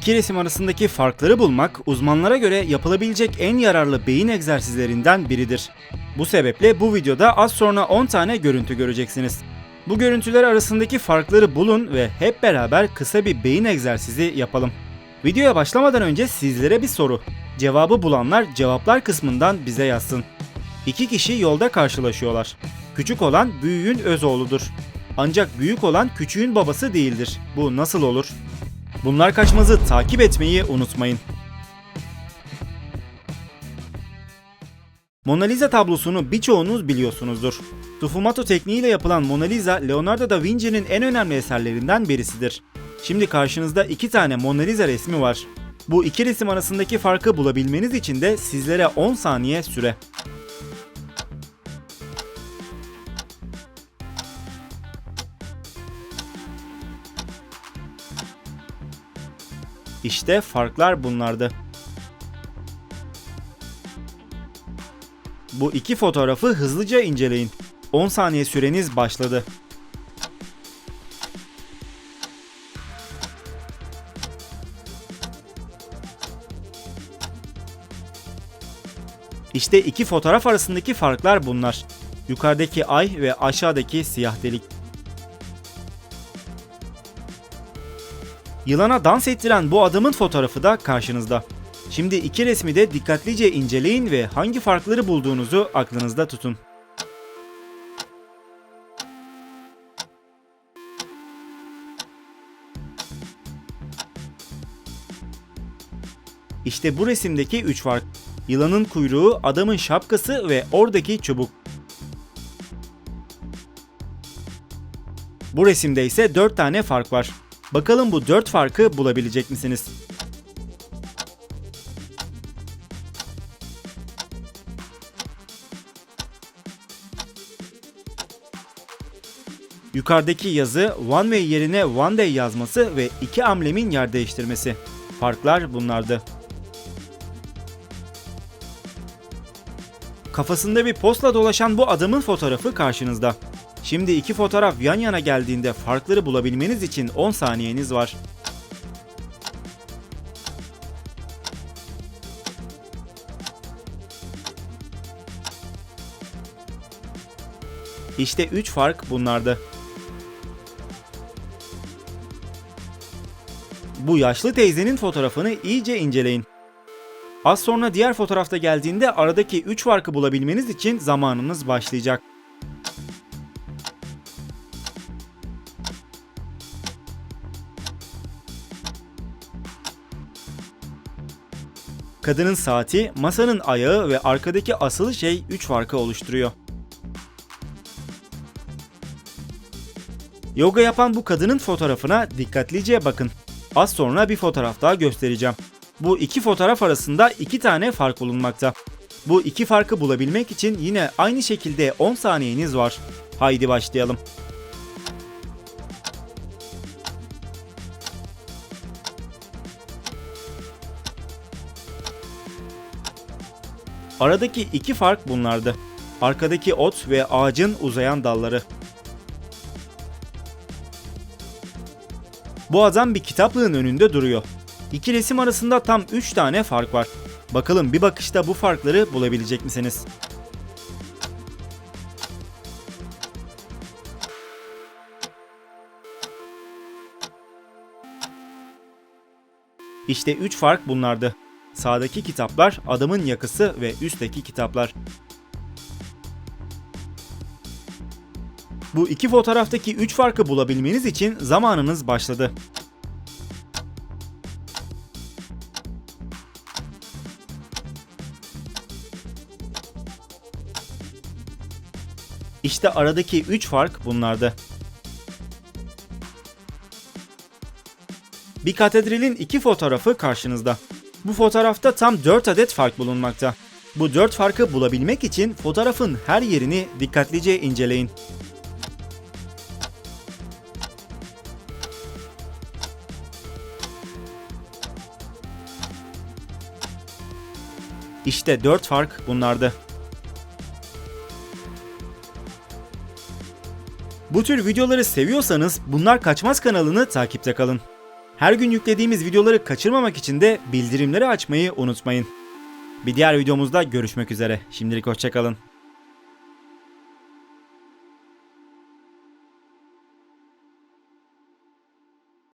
İki resim arasındaki farkları bulmak uzmanlara göre yapılabilecek en yararlı beyin egzersizlerinden biridir. Bu sebeple bu videoda az sonra 10 tane görüntü göreceksiniz. Bu görüntüler arasındaki farkları bulun ve hep beraber kısa bir beyin egzersizi yapalım. Videoya başlamadan önce sizlere bir soru. Cevabı bulanlar cevaplar kısmından bize yazsın. İki kişi yolda karşılaşıyorlar. Küçük olan büyüğün öz oğludur. Ancak büyük olan küçüğün babası değildir. Bu nasıl olur? Bunlar kaçmazı takip etmeyi unutmayın. Mona Lisa tablosunu birçoğunuz biliyorsunuzdur. Sfumato tekniğiyle yapılan Mona Lisa, Leonardo da Vinci'nin en önemli eserlerinden birisidir. Şimdi karşınızda iki tane Mona Lisa resmi var. Bu iki resim arasındaki farkı bulabilmeniz için de sizlere 10 saniye süre. İşte farklar bunlardı. Bu iki fotoğrafı hızlıca inceleyin. 10 saniye süreniz başladı. İşte iki fotoğraf arasındaki farklar bunlar. Yukarıdaki ay ve aşağıdaki siyah delik. Yılana dans ettiren bu adamın fotoğrafı da karşınızda. Şimdi iki resmi de dikkatlice inceleyin ve hangi farkları bulduğunuzu aklınızda tutun. İşte bu resimdeki üç fark. Yılanın kuyruğu, adamın şapkası ve oradaki çubuk. Bu resimde ise 4 tane fark var. Bakalım bu 4 farkı bulabilecek misiniz? Yukarıdaki yazı one way yerine one day yazması ve iki amblemin yer değiştirmesi. Farklar bunlardı. Kafasında bir postla dolaşan bu adamın fotoğrafı karşınızda. Şimdi iki fotoğraf yan yana geldiğinde farkları bulabilmeniz için 10 saniyeniz var. İşte 3 fark bunlardı. Bu yaşlı teyzenin fotoğrafını iyice inceleyin. Az sonra diğer fotoğrafta geldiğinde aradaki 3 farkı bulabilmeniz için zamanınız başlayacak. Kadının saati, masanın ayağı ve arkadaki asılı şey 3 farkı oluşturuyor. Yoga yapan bu kadının fotoğrafına dikkatlice bakın. Az sonra bir fotoğraf daha göstereceğim. Bu iki fotoğraf arasında iki tane fark bulunmakta. Bu iki farkı bulabilmek için yine aynı şekilde 10 saniyeniz var. Haydi başlayalım. Aradaki iki fark bunlardı. Arkadaki ot ve ağacın uzayan dalları. Bu adam bir kitaplığın önünde duruyor. İki resim arasında tam 3 tane fark var. Bakalım bir bakışta bu farkları bulabilecek misiniz? İşte 3 fark bunlardı. Sağdaki kitaplar adamın yakası ve üstteki kitaplar. Bu iki fotoğraftaki 3 farkı bulabilmeniz için zamanınız başladı. İşte aradaki 3 fark bunlardı. Bir katedralin iki fotoğrafı karşınızda. Bu fotoğrafta tam 4 adet fark bulunmakta. Bu 4 farkı bulabilmek için fotoğrafın her yerini dikkatlice inceleyin. İşte 4 fark bunlardı. Bu tür videoları seviyorsanız Bunlar Kaçmaz kanalını takipte kalın. Her gün yüklediğimiz videoları kaçırmamak için de bildirimleri açmayı unutmayın. Bir diğer videomuzda görüşmek üzere. Şimdilik hoşçakalın.